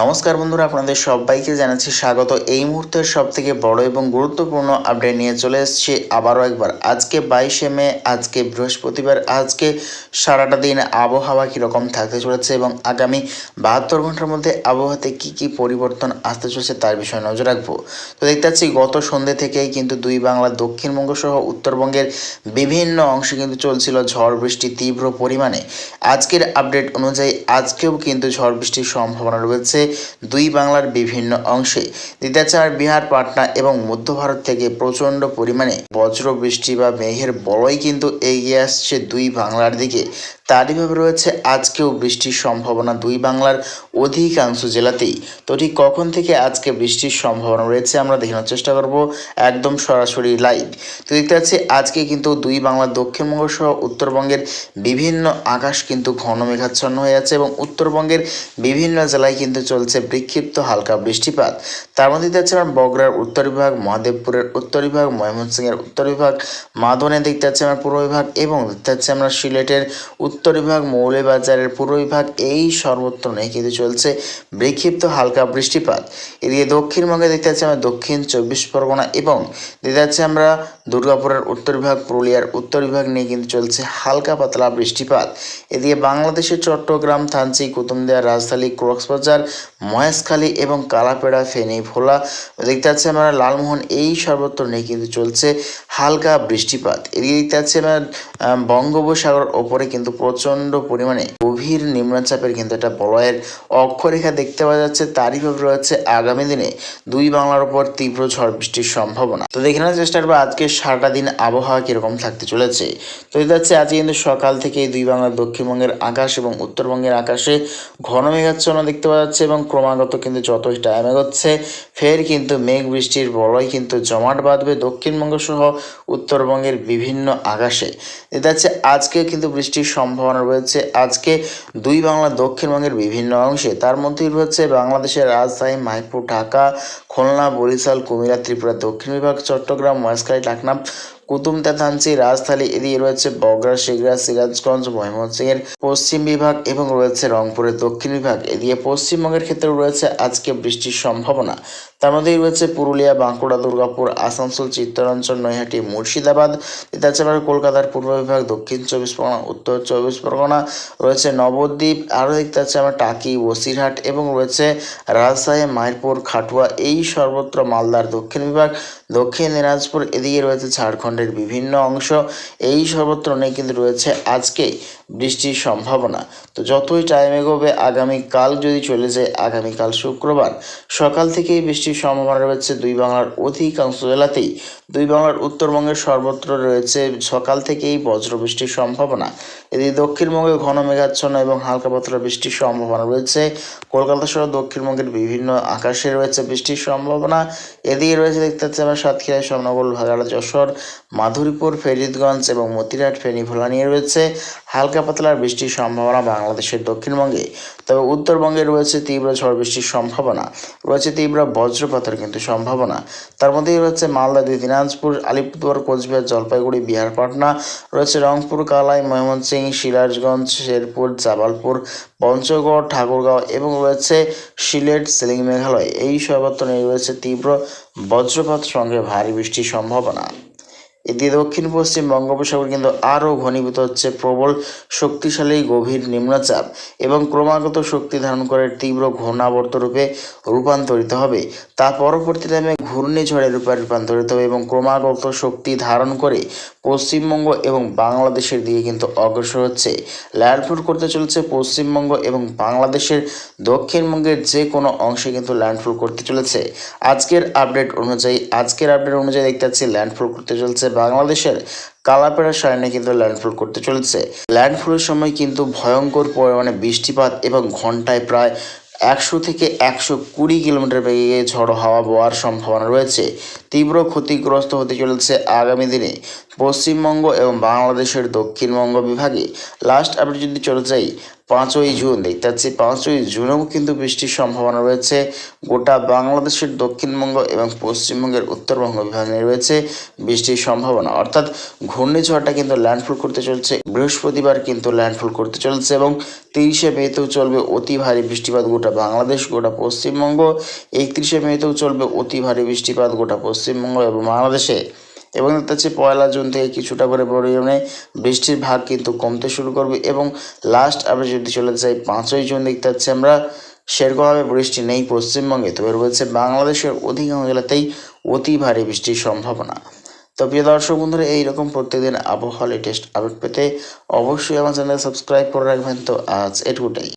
নমস্কার বন্ধুরা, আপনাদের সবাইকে জানাচ্ছি স্বাগত। এই মুহূর্তের সব থেকে বড় এবং গুরুত্বপূর্ণ আপডেট নিয়ে চলে এসেছি আবারও একবার। আজকে বাইশে মে, আজকে বৃহস্পতিবার, আজকে সারাটা দিন আবহাওয়া কীরকম থাকতে চলেছে এবং আগামী বাহাত্তর ঘণ্টার মধ্যে আবহাওয়াতে কি কি পরিবর্তন আসতে চলেছে তার বিষয়ে নজর রাখব। তো দেখতে পাচ্ছি গত সন্ধ্যে থেকেই কিন্তু দুই বাংলা দক্ষিণবঙ্গ সহ উত্তরবঙ্গের বিভিন্ন অংশে কিন্তু চলছিল ঝড় বৃষ্টি তীব্র পরিমাণে। আজকের আপডেট অনুযায়ী আজকেও কিন্তু ঝড় বৃষ্টির সম্ভাবনা রয়েছে। দুই বাংলার বিভিন্ন অংশে। দিতাচার বিহার, পাটনা এবং মধ্য ভারত থেকে প্রচণ্ড পরিমাণে বজ্র, বৃষ্টি বা মেঘের বলয় কিন্তু এগিয়ে আসছে দুই বাংলার দিকে। তারইভাবে রয়েছে। আজকেও বৃষ্টির সম্ভাবনা দুই বাংলার অধিকাংশ জেলাতেই। তো ঠিক কখন থেকে আজকে বৃষ্টির সম্ভাবনা রয়েছে আমরা দেখানোর চেষ্টা করব একদম সরাসরি লাইভ তো দেখতে পাচ্ছি, আজকে কিন্তু দুই বাংলার দক্ষিণবঙ্গ সহ উত্তরবঙ্গের বিভিন্ন আকাশ কিন্তু ঘন মেঘাচ্ছন্ন হয়ে আছে এবং উত্তরবঙ্গের বিভিন্ন জেলায় কিন্তু চলছে বিক্ষিপ্ত হালকা বৃষ্টিপাত। তার মধ্যে দেখতে পাচ্ছি আমরা বগুড়ার উত্তর বিভাগ, মহাদেবপুরের উত্তর বিভাগ, ময়মনসিংহের উত্তর বিভাগ, মাদনে দেখতে পাচ্ছি আমরা পূর্ব বিভাগ এবং দেখতে পাচ্ছি আমরা সিলেটের উত্তর বিভাগ, মৌলভীবাজারের পূর্ব বিভাগ, এই সর্বত্র কিন্তু চলছে বিক্ষিপ্ত হালকা বৃষ্টিপাত। এদিকে দক্ষিণবঙ্গে দেখতে পাচ্ছি আমরা দক্ষিণ চব্বিশ পরগনা এবং দেখতে পাচ্ছি আমরা দুর্গাপুরের উত্তর বিভাগ, পুরুলিয়ার উত্তর বিভাগ নিয়ে কিন্তু চলছে হালকা পাতলা বৃষ্টিপাত। এদিকে বাংলাদেশের চট্টগ্রাম, থানচি কুতুমদিয়া রাজধানী, কক্সবাজার মহেশখালী এবং কালাপেড়া ফেনী ভোলা দেখতে পাচ্ছি আমরা লালমোহন, এই সর্বত্র নিয়ে কিন্তু চলছে হালকা বৃষ্টিপাত। এদিকে দেখতে পাচ্ছি আমরা বঙ্গোপসাগর ওপরে কিন্তু প্রচণ্ড পরিমাণে গভীর নিম্নচাপের কিন্তু একটা বলয়ের অক্ষরেখা দেখতে পাওয়া যাচ্ছে। তারই ভাবে রয়েছে আগামী দিনে দুই বাংলার ওপর তীব্র ঝড় বৃষ্টির সম্ভাবনা। তো দেখে নেওয়ার চেষ্টা করব আজকে সারাটা দিন আবহাওয়া কীরকম থাকতে চলেছে। তো দেখতে পাচ্ছি আজকে কিন্তু সকাল থেকে দুই বাংলার দক্ষিণবঙ্গের আকাশ এবং উত্তরবঙ্গের আকাশে ঘন মেঘাচ্ছন্ন দেখতে পাওয়া যাচ্ছে এবং ক্রমাগত কিন্তু যতই টাইম এগোচ্ছে, ফের কিন্তু মেঘ বৃষ্টির বলয় কিন্তু জমাট বাঁধবে দক্ষিণবঙ্গ সহ উত্তরবঙ্গের বিভিন্ন আকাশে। দেখতে যাচ্ছে আজকে কিন্তু বৃষ্টির সম্ভাবনা রয়েছে। আজকে দুই বাংলা দক্ষিণবঙ্গের বিভিন্ন অংশে। তার মধ্যেই রয়েছে বাংলাদেশের রাজধানী মাইপুর, ঢাকা, খুলনা, বরিশাল কুমিরা ত্রিপুরা, দক্ষিণ বিভাগ, চট্টগ্রাম, মহেশখালী টাকনাম কুতুমতা থানচি রাজধানী, এদিকে রয়েছে বগরা শিগরা সিরাজগঞ্জ, ময়মনসিংহের পশ্চিম বিভাগ এবং রয়েছে রংপুরের দক্ষিণ বিভাগ। এদিকে পশ্চিমবঙ্গের ক্ষেত্রেও রয়েছে আজকে বৃষ্টির সম্ভাবনা। তার মধ্যেই রয়েছে পুরুলিয়া, বাঁকুড়া, দুর্গাপুর, আসানসোল, চিত্তরঞ্জন, নৈহাটি, মুর্শিদাবাদ তাছাড়া কলকাতার পূর্ব বিভাগ, দক্ষিণ চব্বিশ পরগনা, উত্তর চব্বিশ পরগনা, রয়েছে নবদ্বীপ, আরও দেখতে পাচ্ছি আমরা টাকি, বসিরহাট এবং রয়েছে রাজশাহী মায়েরপুর খাটুয়া, এই সর্বত্র মালদার দক্ষিণ বিভাগ, দক্ষিণ দিনাজপুর, এদিকে রয়েছে ঝাড়খণ্ডের বিভিন্ন অংশ এই সর্বত্র অনেক কিন্তু রয়েছে। আজকে বৃষ্টির সম্ভাবনা। তো যতই টাইম এগোবে আগামীকাল যদি চলে যায় আগামীকাল শুক্রবার। সকাল থেকেই বৃষ্টির সম্ভাবনা রয়েছে দুই বাংলার অধিকাংশ জেলাতেই। দুই বাংলার উত্তরবঙ্গের সর্বত্র রয়েছে সকাল থেকেই বজ্র বৃষ্টির সম্ভাবনা। এদিকে দক্ষিণবঙ্গে ঘন মেঘাচ্ছন্ন এবং হালকা পাতলা বৃষ্টির সম্ভাবনা রয়েছে। কলকাতা সহ দক্ষিণবঙ্গের বিভিন্ন আকাশে রয়েছে বৃষ্টির সম্ভাবনা। এদিকে রয়েছে দেখতে পাচ্ছি আমরা সাতক্ষীরা, শ্যামনগর ভাগাড়া যশোর, মাধুরীপুর, ফেরিদগঞ্জ এবং মতিরাট ফেনী, ভোলা নিয়ে রয়েছে। হালকা পাতলার বৃষ্টির সম্ভাবনা বাংলাদেশের দক্ষিণবঙ্গে, তবে উত্তরবঙ্গে রয়েছে তীব্র ঝড় বৃষ্টির সম্ভাবনা। রয়েছে তীব্র বজ্রপাতের কিন্তু সম্ভাবনা। তার মধ্যেই রয়েছে মালদা দিনাজপুর, আলিপুরদুয়ার, কোচবিহার, জলপাইগুড়ি, বিহার, পাটনা। রয়েছে রংপুর, কালাই, ময়মনসিংহ, সিরাজগঞ্জ, শেরপুর, জাবালপুর, পঞ্চগড়, ঠাকুরগাঁও এবং রয়েছে সিলেট, সিলিং মেঘালয়। এই সর্বত্র নিয়ে রয়েছে তীব্র বজ্রপাত সঙ্গে ভারী বৃষ্টির সম্ভাবনা। এদিকে দক্ষিণ পশ্চিম বঙ্গোপসাগর কিন্তু আরও ঘনীভূত হচ্ছে প্রবল, শক্তিশালী, গভীর নিম্নচাপ এবং ক্রমাগত শক্তি ধারণ করে তীব্র ঘূর্ণাবর্ত রূপে রূপান্তরিত হবে। তা পরবর্তী টাইমে ঘূর্ণিঝড়ের রূপে রূপান্তরিত হবে এবং ক্রমাগত শক্তি ধারণ করে পশ্চিমবঙ্গ এবং বাংলাদেশের দিকে কিন্তু অগ্রসর হচ্ছে। ল্যান্ডফল করতে চলেছে পশ্চিমবঙ্গ এবং বাংলাদেশের দক্ষিণবঙ্গের যে কোনো অংশে কিন্তু ল্যান্ডফল করতে চলেছে। আজকের আপডেট অনুযায়ী, আজকের আপডেট অনুযায়ী দেখতে পাচ্ছি ল্যান্ডফল করতে চলছে বাংলাদেশের কালাপেড়া সাইনে কিন্তু ল্যান্ডফল করতে চলেছে। ল্যান্ডফলের সময় কিন্তু ভয়ঙ্কর পরিমাণে বৃষ্টিপাত এবং ঘন্টায় প্রায় একশো থেকে একশো কুড়ি কিলোমিটার বেগে ঝড়ো হাওয়া বওয়ার সম্ভাবনা রয়েছে। তীব্র ক্ষতিগ্রস্ত হতে চলেছে আগামী দিনে পশ্চিমবঙ্গ এবং বাংলাদেশের দক্ষিণবঙ্গ বিভাগে। লাস্ট আপডেট যদি চলে যাই পাঁচই জুন দেখতে পাচ্ছি পাঁচই জুনেও কিন্তু বৃষ্টির সম্ভাবনা রয়েছে। গোটা বাংলাদেশের দক্ষিণবঙ্গ এবং পশ্চিমবঙ্গের উত্তরবঙ্গ বিভাগে রয়েছে বৃষ্টির সম্ভাবনা। অর্থাৎ ঘূর্ণিঝড়টা কিন্তু ল্যান্ডফল করতে চলছে। বৃহস্পতিবার কিন্তু ল্যান্ডফল করতে চলছে এবং তিরিশে মেতেও চলবে অতি ভারী বৃষ্টিপাত গোটা বাংলাদেশ, গোটা পশ্চিমবঙ্গ। একত্রিশে মেতেও চলবে অতি ভারী বৃষ্টিপাত গোটা পশ্চিমবঙ্গ এবং বাংলাদেশে। এবং দেখতে পয়লা জুন থেকে কিছুটা করে পরিমাণে বৃষ্টির ভাগ কিন্তু কমতে শুরু করবে এবং লাস্ট আমরা যদি চলে যাই পাঁচই জুন দেখতে পাচ্ছি আমরা, সেরকমভাবে বৃষ্টি নেই পশ্চিমবঙ্গে। তবে রয়েছে বাংলাদেশের অধিকাংশ জেলাতেই অতি ভারী বৃষ্টির সম্ভাবনা। তো প্রিয় দর্শক বন্ধুরা, এইরকম প্রত্যেকদিন আবহাওয়া লেটেস্ট আপডেট পেতে অবশ্যই আমার চ্যানেল সাবস্ক্রাইব করে রাখবেন। তো আজ এটুকুটাই।